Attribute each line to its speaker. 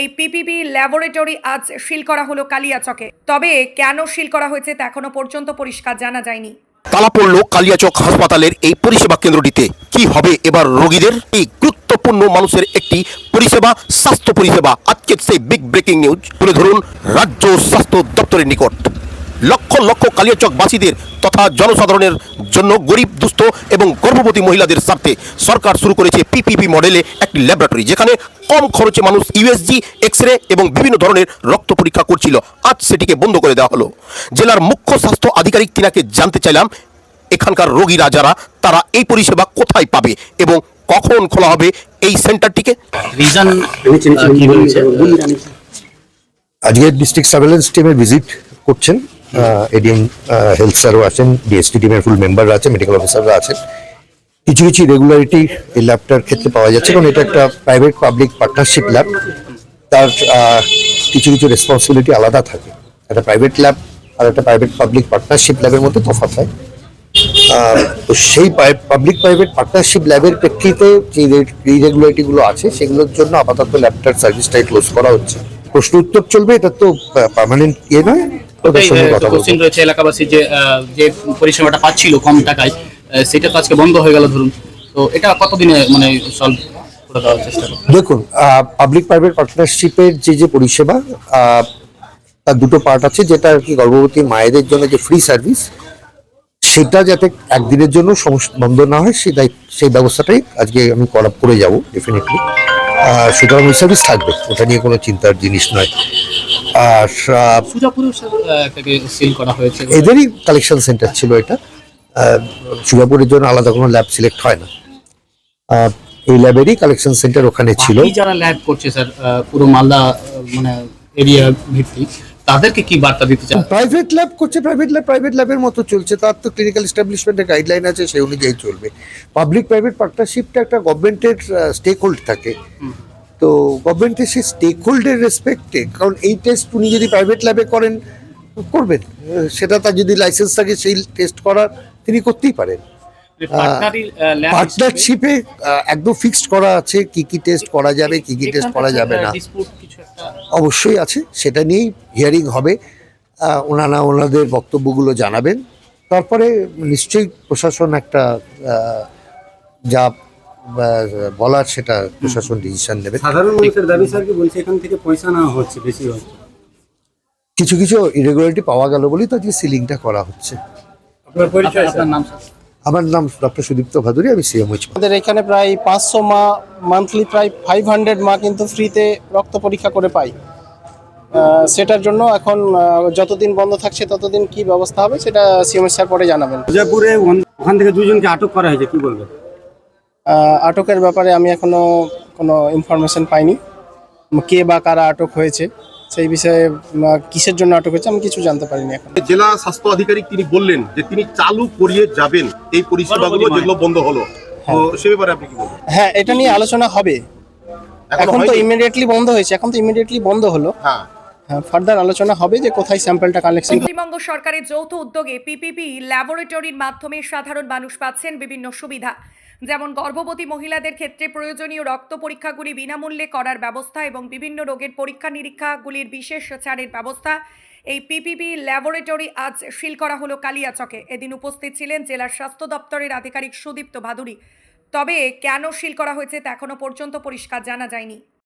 Speaker 1: এই PPP laboratory আজ seal করা হলো কালিয়াচকে। তবে কেন সিল করা হয়েছে তা এখনও পর্যন্ত পরিষ্কার জানা যায়নি।
Speaker 2: তালা পড়ল কালিয়াচক হাসপাতালের এই পরিষেবা কেন্দ্রটিতে। কি হবে এবার রোগীদের? এই গুরুত্বপূর্ণ মানুষের একটি পরিষেবা, স্বাস্থ্য পরিষেবা। আজকের সেই বিগ ব্রেকিং নিউজ তুলে ধরুন রাজ্য স্বাস্থ্য দপ্তরের নিকট। লক্ষ লক্ষ কালিয়াচকবাসীদের তথা জনসাধারণের জন্য গরিব দুস্থ এবং গর্ভবতী মহিলাদের স্বার্থে সরকার শুরু করেছে পিপিপি মডেলে একটি ল্যাবরেটরি যেখানে কম খরচে মানুষ ইউএসজি এক্স রে এবং বিভিন্ন ধরনের রক্ত পরীক্ষা করছিল। আজ সেটিকে বন্ধ করে দেওয়া হলো। জেলার মুখ্য স্বাস্থ্য আধিকারিক তিনাকে জানতে চাইলাম এখানকার রোগীরা যারা তারা এই পরিষেবা কোথায় পাবে এবং কখন খোলা হবে এই সেন্টারটিকে?
Speaker 3: রিজন
Speaker 4: আজকে ডিস্ট্রিক্ট সার্ভেলেন্স টিমের ভিজিট করছেন এডিএম হেলথ স্যারও আছেন ডিএসটি টিমের ফুল মেম্বাররা আছে মেডিকেল অফিসাররা আছেন কিছু কিছু রেগুলারিটি এই ল্যাবটার ক্ষেত্রে পাওয়া যাচ্ছে, কারণ এটা একটা প্রাইভেট পাবলিক পার্টনারশিপ ল্যাব তার কিছু কিছু রেসপন্সিবিলিটি আলাদা থাকে। একটা প্রাইভেট ল্যাব আর একটা প্রাইভেট পাবলিক পার্টনারশিপ ল্যাবের মধ্যে তফাৎ হয়। তো সেই পাবলিক প্রাইভেট পার্টনারশিপ ল্যাবের প্রেক্ষিতে যে ইরেগুলারিটি গুলো আছে, সেগুলোর জন্য আপাতত ল্যাবটার সার্ভিসটাই ক্লোজ করা হচ্ছে। প্রশ্ন উত্তর চলবে, এটা তো পার্মানেন্ট ইয়ে নয়।
Speaker 3: কোশ্চেন রয়েছে এলাকাবাসী যে যে পরিষেবাটা পাচ্ছিল কম টাকায় সেটা তো আজকে বন্ধ হয়ে গেল ধরুন। তো এটা কতদিনে মানে সলভ
Speaker 4: দেখুন পাবলিক প্রাইভেট পার্টনারশিপের যে যে পরিষেবা তার দুটো পার্ট আছে যেটা আর কি গর্ভবতী মায়েদের জন্য যে ফ্রি সার্ভিস সেটা যাতে একদিনের জন্য বন্ধ না হয় সেই দায়িত্ব সেই ব্যবস্থাটাই আজকে আমি করা করে যাব ডেফিনেটলি সুতরাং ওই সার্ভিস থাকবে ওটা নিয়ে কোনো চিন্তার জিনিস নয়। আর এদেরই কালেকশন সেন্টার ছিল এটা। আহ, সুগাপুরের জন্য আলাদা কোনো ল্যাব সিলেক্ট হয় না। আহ, এই ল্যাবেরই কালেকশন সেন্টার ওখানে ছিল।
Speaker 3: যারা ল্যাব করছে স্যার পুরো মালদা মানে এরিয়া ভিত্তিক তাদেরকে কি বার্তা দিতে চান?
Speaker 4: প্রাইভেট ল্যাব করছে প্রাইভেট ল্যাব প্রাইভেট ল্যাবের মতো চলছে। তার তো ক্লিনিক্যাল এস্টাবলিশমেন্টের গাইডলাইন আছে সেই অনুযায়ী চলবে। পাবলিক প্রাইভেট পার্টনারশিপটা একটা গভর্নমেন্টের স্টেক হোল্ড থাকে। তো গভর্নমেন্টের সেই স্টেক হোল্ডের রেসপেক্টে কারণ এই টেস্ট উনি যদি প্রাইভেট ল্যাবে করেন করবেন। সেটা তার যদি লাইসেন্স থাকে সেই টেস্ট করার তিনি করতেই পারেন। পার্টনারশিপে একদম ফিক্সড করা আছে কি কি টেস্ট করা যাবে কি কি টেস্ট করা যাবে না। অবশ্যই আছে সেটা নিয়েই হিয়ারিং হবে। ওনারা ওনাদের বক্তব্যগুলো জানাবেন। তারপরে নিশ্চয়ই প্রশাসন একটা যা বলার সেটা প্রশাসন ডিসিশন নেবে।
Speaker 5: সাধারণ মানুষের দাবি স্যার কি বলছে এখান থেকে পয়সা নেওয়া হচ্ছে বেশি হচ্ছে?
Speaker 4: কিছু কিছু ইরেগুলারিটি পাওয়া গেল বলেই তো আজকে সিলিংটা করা হচ্ছে।
Speaker 5: আপনার পরিচয়
Speaker 3: আপনার আপনার নাম স্যার?
Speaker 4: আমার নাম ডক্টর সুদীপ্ত ভাদুরী আমি সিএম হয়েছি
Speaker 6: আমাদের এখানে প্রায় পাঁচশো মা মান্থলি প্রায় ফাইভ হান্ড্রেড মা কিন্তু ফ্রিতে রক্ত পরীক্ষা করে পাই সেটার জন্য এখন যতদিন বন্ধ থাকছে ততদিন কি ব্যবস্থা হবে সেটা সিএমএস স্যার পরে জানাবেন।
Speaker 5: ওখান থেকে দুজনকে আটক করা হয়েছে কি বলবেন?
Speaker 6: আটকের ব্যাপারে আমি এখনও কোনো ইনফরমেশন পাইনি। কে বা কারা আটক হয়েছে সেই বিষয়ে কিসের জন্য আটক হয়েছে আমি কিছু জানতে পারিনি এখন।
Speaker 2: জেলা স্বাস্থ্য আধিকারিক তিনি বললেন যে তিনি চালু করিয়ে যাবেন এই পরিষেবাগুলো যেগুলো বন্ধ হলো। তো সে ব্যাপারে আপনি কি বলবেন?
Speaker 6: হ্যাঁ এটা নিয়ে আলোচনা হবে। এখন তো ইমিডিয়েটলি বন্ধ হয়েছে এখন তো ইমিডিয়েটলি বন্ধ হলো।
Speaker 2: হ্যাঁ।
Speaker 6: হ্যাঁ ফার্দার আলোচনা হবে যে কোথায় স্যাম্পলটা কালেকশন
Speaker 1: পশ্চিমবঙ্গ সরকারের যৌথ উদ্যোগে পিপিপি ল্যাবরেটরির মাধ্যমে সাধারণ মানুষ পাচ্ছেন বিভিন্ন সুবিধা। যেমন গর্ভবতী মহিলাদের ক্ষেত্রে প্রয়োজনীয় রক্ত পরীক্ষাগুলি বিনামূল্যে করার ব্যবস্থা এবং বিভিন্ন রোগের পরীক্ষা নিরীক্ষাগুলির বিশেষ ছাড়ের ব্যবস্থা। এই পিপিপি ল্যাবরেটরি আজ সিল করা হলো কালিয়াচকে। এদিন উপস্থিত ছিলেন জেলার স্বাস্থ্য দপ্তরের আধিকারিক সুদীপ্ত ভাদুরী তবে কেন সিল করা হয়েছে তা এখনও পর্যন্ত পরিষ্কার জানা যায়নি।